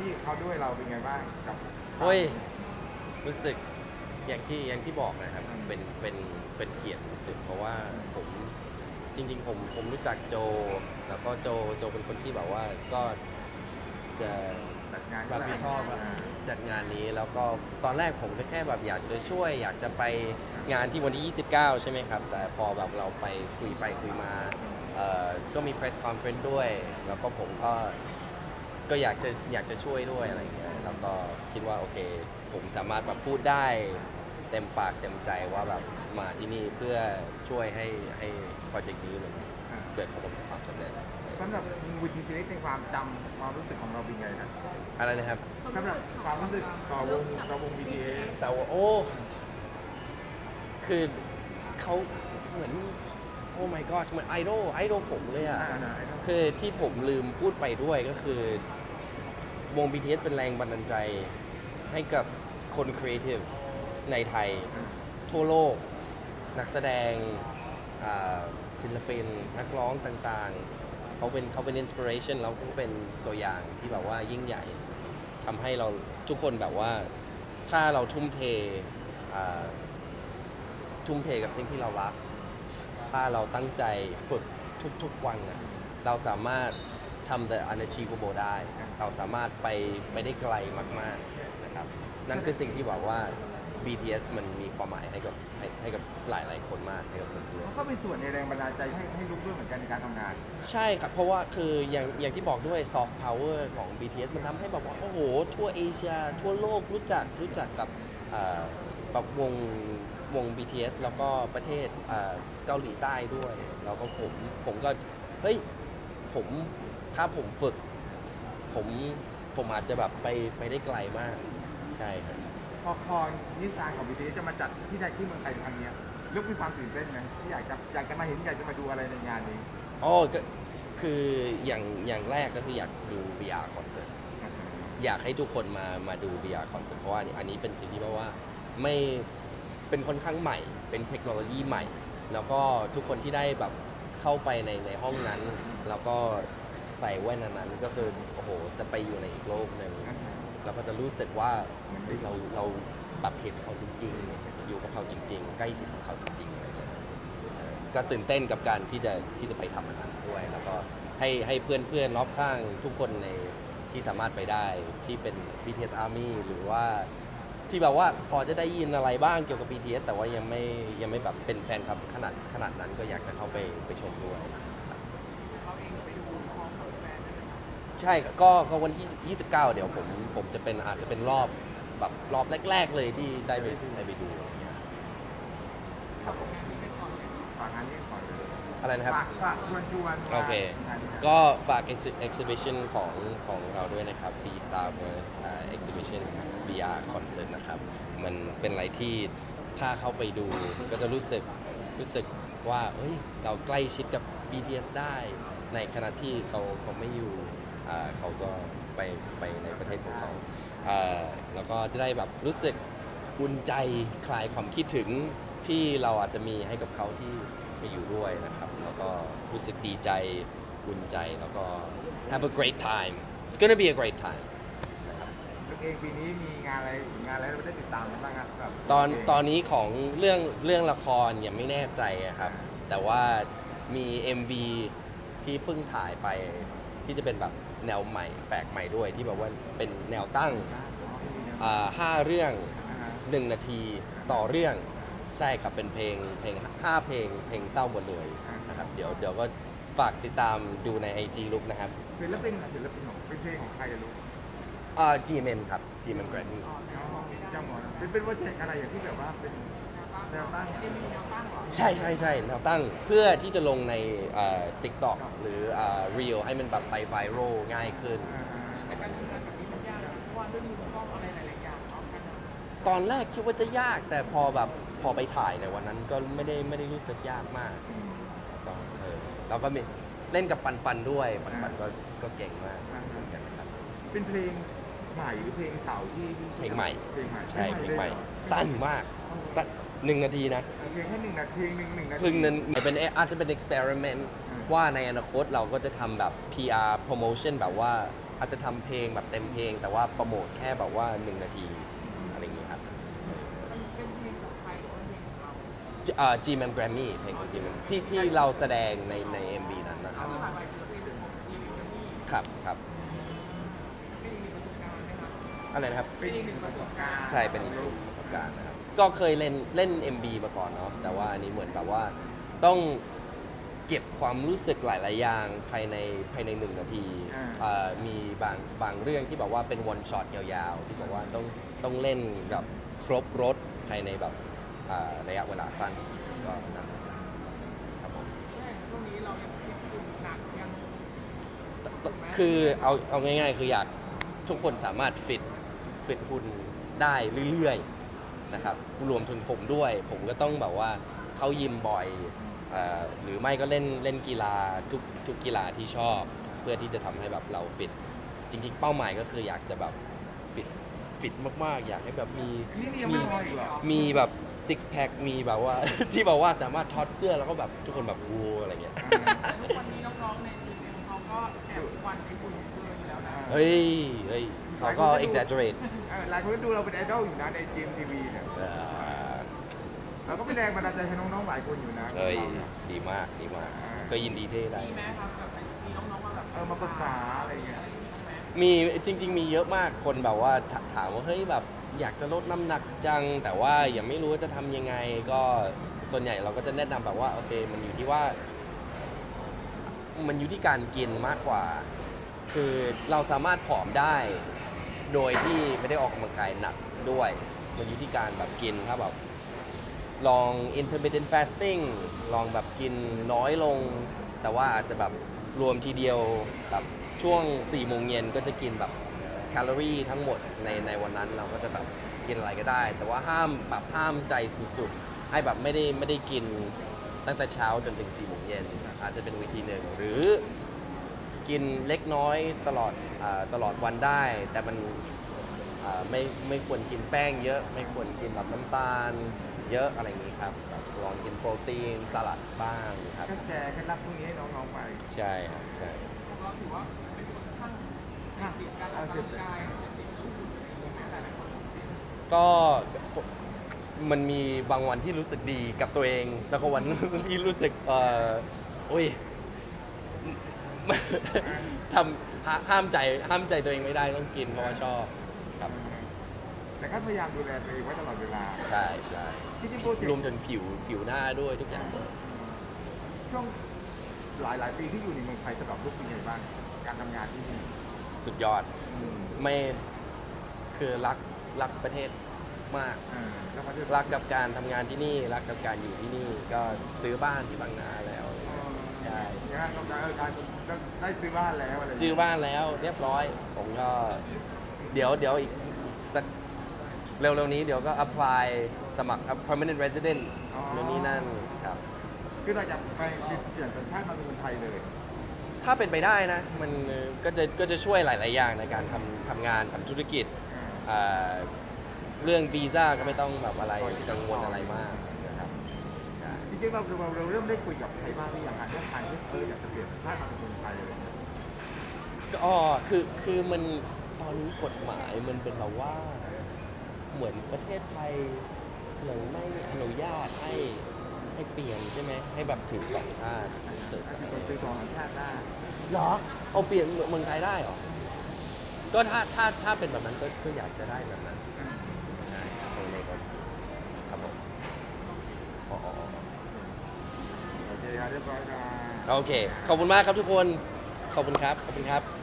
ที่เขาด้วยเราเป็นไงบ้างกับโอ้ยรู้สึกอย่างที่อย่างที่บอกนะครับเป็นเป็นเป็นเกียรติสุดๆเพราะว่าผมจริง ๆ ผมผมรู้จักโจ แล้วก็โจโจเป็นคนที่แบบว่าก็จะจัดงานรับผิดชอบอะจัดงานนี้แล้วก็ตอนแรกผมก็แค่แบบอยากจะช่วย อยากจะไปงานที่วันที่ 29 ใช่ไหมครับ แต่พอแบบเราไปคุยไปคุยมาเอ่อก็มี press conference ด้วย แล้วก็ผมก็ ก็อยากจะอยากจะช่วยด้วยอะไรอย่างเงี้ยแล้วก็คิดว่าโอเค ผมสามารถแบบพูดได้ เต็มปากเต็มใจว่าแบบมาที่นี่เพื่อช่วยให้ให้โปรเจกต์นี้มันอ่าเกิดประสบความสำเร็จสำหรับวินทีซีในความจำความรู้สึกของเราเป็นไงครับอะไรนะครับ สำหรับความรู้สึกต่อวงต่อวง BTS แต่ว่าโอ้ คือเขาเหมือน โอ้ my god เหมือนไอดอลไอดอลผมเลยอะ อ่าอ่า idol คือที่ผมลืมพูดไปด้วยก็คือ วง BTS เป็นแรงบันดาลใจให้กับคนครีเอทีฟในไทย ทั่วโลก นักแสดงอ่าศิลปิน นักร้องต่างๆ เขาเป็นเขาเป็นอินสปิเรชันแล้วก็เป็นตัวอย่างที่แบบว่ายิ่งใหญ่ทำให้เราทุกคนแบบว่า ถ้าเราทุ่มเทอ่าทุ่มเทกับสิ่งที่เรารัก ถ้าเราตั้งใจฝึกทุกๆวันน่ะเราสามารถ ทำ the unachievable ได้ เราสามารถไปไปได้ไกลมากๆนะครับ นั่นคือสิ่งที่บอกว่า BTS มันมีความหมายให้กับให้ให้กับหลายๆคนมากให้กับผมด้วยเขาก็เป็นส่วนในแรงบันดาลใจให้ให้ลุกด้วยเหมือนกันในการทำงาน ใช่ครับ เพราะว่าคืออย่างอย่างที่บอกด้วย soft power ของ BTS มันทำให้แบบว่า โอ้โห ทั่วเอเชีย ทั่วโลกรู้จักรู้จักกับเอ่อแบบวงวง BTS แล้วก็ประเทศเอ่อเกาหลีใต้ด้วย แล้วก็ผมผมก็ เฮ้ย ผม ถ้าผมฝึก ผมผมอาจจะแบบไปไปได้ไกลมาก ใช่ครับ พอพอนิสานของ BTS จะมาจัดที่ใดที่เมืองไทยครั้งเนี้ยลุกมีความตื่นเต้นไหมที่อยากจะอยากจะมาเห็นอยากจะมาดูอะไรในงานนี้อ๋อก็คืออย่างอย่างแรกก็คืออยากดู VR คอนเสิร์ตอยากให้ทุกคนมามาดู VR คอนเสิร์ตเพราะว่าอันนี้เป็นสิ่งที่แปลว่าไม่เป็นค่อนข้างใหม่ เป็นเทคโนโลยีใหม่ แล้วก็ทุกคนที่ได้แบบเข้าไปในในห้องนั้น แล้วก็ ใส่แว่นอันนั้นก็คือโอ้โหจะไปอยู่ในอีกโลกหนึ่งเราก็จะรู้สึกว่าเฮ้ยเราเราแบบเห็นเขาจริง ๆ อยู่กับเขาจริง ๆ ใกล้ชิดกับเขาจริงๆอะไรอย่างเงี้ยเออก็ตื่นเต้นกับการที่จะที่จะไปทำอันนั้นด้วย แล้วก็ให้ให้เพื่อนเพื่อนๆรอบข้างทุกคนในที่สามารถไปได้ที่เป็น BTS Army หรือว่าที่แบบว่าพอจะได้ยินอะไรบ้างเกี่ยวกับ BTS แต่ว่ายังไม่ยังไม่แบบเป็นแฟนคลับขนาดขนาดนั้นก็อยากจะเข้าไปไปชมด้วยครับ ใช่ครับก็ก็วันที่ 29 เดี๋ยวผมผมจะเป็นอาจจะเป็นรอบแบบรอบแรก ๆ เลยที่ได้ไปได้ไปดูอะไรเงี้ยครับผมฝากงานนี้ก่อนเลยอะไรนะครับ ฝากฝากชวนชวนมาโอเค งานนี้ครับก็ฝาก exhi- exhibition ของของเราด้วยนะครับ B Star Wars อ่า exhibition VR concert นะครับ มันเป็นอะไรที่ถ้าเข้าไปดูก็จะรู้สึกรู้สึกว่าเฮ้ย เราใกล้ชิดกับ BTS ได้ ในขณะที่เขาเขาไม่อยู่อ่า เขาก็ไปไปในประเทศของเขาอ่าแล้วก็จะได้แบบรู้สึกอุ่นใจคลายความคิดถึงที่เราอาจจะมีให้กับเขาที่ไปอยู่ด้วยนะครับ แล้วก็รู้สึกดีใจอุ่นใจแล้วก็ have a great time it's gonna be a great time ลุกเองปีนี้มีงานอะไรงานอะไรเราได้ติดตามกันบ้างครับแบบตอนลุกเงตอนนี้ของเรื่องเรื่องละครยังไม่แน่ใจอะครับ แต่ว่ามี MV ที่เพิ่งถ่ายไปที่จะเป็นแบบ แนวใหม่ แปลกใหม่ด้วยที่แบบว่าเป็นแนวตั้งอ่าห้าเรื่องอ่าฮะหนึ่งนาทีต่อเรื่องใช่ครับเป็นเพลงเพลงห้าเพลงเพลงเศร้าหมดเลยนะครับเดี๋ยวเดี๋ยวก็ฝากติดตามดูใน IG ลุกนะครับศิลปินศิลปินของเป็นเพลงของใครอะลูกอ่า GMM ครับ GMM Grammy จำหมดเป็นเป็นโปรเจกต์อะไรอย่างที่แบบว่าเป็นแนวตั้ง ใช่ใช่ใช่แนวตั้งเพื่อที่จะลงในติ๊กต็อกหรือเรียลให้มันแบบไปไวรัลง่ายขึ้นตอนแรกคิดว่าจะยากแต่พอแบบพอไปถ่ายในวันนั้นก็ไม่ได้ไม่ได้รู้สึกยากมากก็เออเราก็มีเล่นกับปันปันด้วยปันปันก็ก็เก่งมากเหมือนกันนะครับเป็นเพลงใหม่หรือเพลงเก่าที่ที่เพลงใหม่เพลงใหม่ใช่เพลงใหม่ลยเรอสั้นมากสั้น หนึ่งนาทีนะเพลงแค่หนึ่งนาทีหนึ่งหนึ่งนาที พึ่งนั้นเป็นอาจจะเป็น experiment อืมว่าในอนาคตเราก็จะทำแบบ PR promotion แบบว่าอาจจะทำเพลงแบบเต็มเพลง แต่ว่าโปรโมทแค่แบบว่า 1 นาทีอะไรอย่างเงี้ยครับมันเป็นเพลงของใครหรือว่าเพลงของเราเอ่อ G-Man Grammy เพลงของ G-Man ที่ที่เราแสดงในใน MV นั้นนะครับที่ผ่านไปศิลปินเป็นของทีมเป็นนี่ครับครับเป็นอีกหนึ่งประสบการณ์นะครับอะไรนะครับ เป็นอีกหนึ่งประสบการณ์ใช่เป็นอีกหนึ่งประสบการณ์นะครับ ก็เคยเล่นเล่น MB มาก่อนเนาะแต่ว่าอันนี้เหมือนแบบว่าต้องเก็บความรู้สึกหลาย ๆ อย่างภายในภายในหนึ่งนาทีอ่า เอ่อมีบางบางเรื่องที่แบบว่าเป็นวันช็อตยาวๆ ที่บอกว่าต้องต้องเล่นแบบครบรถภายในแบบอ่าระยะเวลาสั้นก็น่าสนใจครับผมแค่ช่วงนี้เรายังฟิตอยู่หนักยังตตคือเอาเอาง่ายๆ คืออยากทุกคนสามารถฟิตฟิตหุ่นได้เรื่อยๆ นะครับรวมถึงผมด้วย ผมก็ต้องแบบว่าเข้ายิมบ่อยเอ่อหรือไม่ก็เล่นเล่นกีฬาทุกทุกกีฬาที่ชอบ เพื่อที่จะทำให้แบบเราฟิต จริงๆ เป้าหมายก็คืออยากจะแบบฟิตฟิตมากๆ อยากให้แบบมีนี่นี่ยังไม่พออีกเหรอ มีแบบซิกแพค มีแบบว่า ที่แบบว่าสามารถทอดเสื้อแล้วก็แบบทุกคนแบบวูอะไรเงี้ยแต่ทุกวันนี้น้องๆในทีมเอ็มเขาก็แอบวันในบุญเกินอยู่แล้วนะ เฮ้ย เฮ้ย เขาก็ exaggerate เออหลายคนก็ดูเราเป็นไอดอลอยู่นะในจีมทีวีเนี่ยเอ่อเราก็เป็นแรงบันดาลใจให้น้องๆหลายคนอยู่นะเอ้ยเราเนี่ยดีมากดีมากอ่าก็ยินดีที่ได้ มีไหมครับแบบมีน้องๆมาแบบเออมาปรึกษาอะไรเงี้ยมีจริง ๆ มีเยอะมากคนแบบว่าถถามว่าเฮ้ยแบบอยากจะลดน้ำหนักจัง แต่ว่ายังไม่รู้ว่าจะทำยังไง ก็ส่วนใหญ่เราก็จะแนะนำแบบว่าโอเค มันอยู่ที่ว่า มันอยู่ที่การกินมากกว่า คือเราสามารถผอมได้ โดยที่ไม่ได้ออกกำลังกายหนักด้วย มันอยู่ที่การแบบกินถ้าแบบลอง intermittent fasting ลองแบบกินน้อยลง แต่ว่าอาจจะแบบรวมทีเดียวแบบช่วง4โมงเย็นก็จะกินแบบแคลอรี่ทั้งหมดในในวันนั้นเราก็จะแบบกินอะไรก็ได้ แต่ว่าห้ามแบบห้ามใจสุดๆ ให้แบบไม่ได้ไม่ได้กินตั้งแต่เช้าจนถึง4โมงเย็นอาจจะเป็นวิธีหนึ่งหรือ กินเล็กน้อยตลอดอาตลอดวันได้ แต่มันอ่าไม่ไม่ควรกินแป้งเยอะ ไม่ควรกินแบบน้ำตาล เยอะอะไรอย่างนี้ครับแบบลองกินโปรตีนสลัดบ้างครับก็แชร์เคล็ดลับพวกนี้ให้น้องๆไปใช่ครับใช่เราถือว่าเป็นคนข้างติดการออกกำลังกายติดอาวุธใช่ไหมหลายๆคนก็มันมีบางวันที่รู้สึกดีกับตัวเอง แล้วก็วัน ที่รู้สึกเออโอ้ย ทำห้าห้ามใจห้ามใจตัวเองไม่ได้ต้องกินเพราะว่าชอบครับแต่ก็พยายามดูแลตัวเองไว้ตลอดเวลาใช่ใช่ที่จริงโปรเจกรวมต์ถึงผิวผิวหน้าด้วยทุกอย่างช่วงหลายๆปีที่อยู่ในเมืองไทยสำหรับลูกเป็นไงบ้าง การทำงานที่นี่สุดยอดไม่คือรักรักประเทศมากเออแล้วมาด้วยรักกับการทำงานที่นี่ รักกับการอยู่ที่นี่ก็ซื้อบ้านที่บางนาแล้วใช่งานกำลังการได้ซื้อบ้านแล้วอะไรซื้อบ้านแล้วเรียบร้อย ผมก็ เดี๋ยวเดี๋ยวอีกสักเร็วๆนี้เดี๋ยวก็ apply สมัคร permanent resident นู่นนี่นั่นครับ คือเราจะไปเปลี่ยนสัญชาติมาเป็นคนไทยเลย ถ้าเป็นไปได้นะ มันก็จะก็จะช่วยหลาย ๆ อย่างในการทำทำงานทำธุรกิจ เรื่องวีซ่าก็ไม่ต้องแบบอะไรกังวลอะไรมาก จริงๆเราเราเราเริ่มได้คุยกับใครบ้างหรือยังอะเรื่องทางที่เอออยากจะเปลี่ยนชาติมาเป็นคนไทยอะไรอย่างเงี้ยก็คือคือมันตอนนี้กฎหมายมันเป็นแบบว่า เหมือนประเทศไทยยังไม่อนุญาตให้ให้เปลี่ยนใช่ไหมให้แบบถือสองชาติเสร์ชสายคนซื้อของชาติได้เหรอเอาเปลี่ยนเมืองไทยได้เหรอก็ถ้าถ้าถ้าเป็นแบบนั้นก็ก็อยากจะได้แบบนั้นใช่ตรงนี้ก็ครับผมอ๋อ โอเค ขอบคุณมากครับทุกคน ขอบคุณครับ ขอบคุณครับ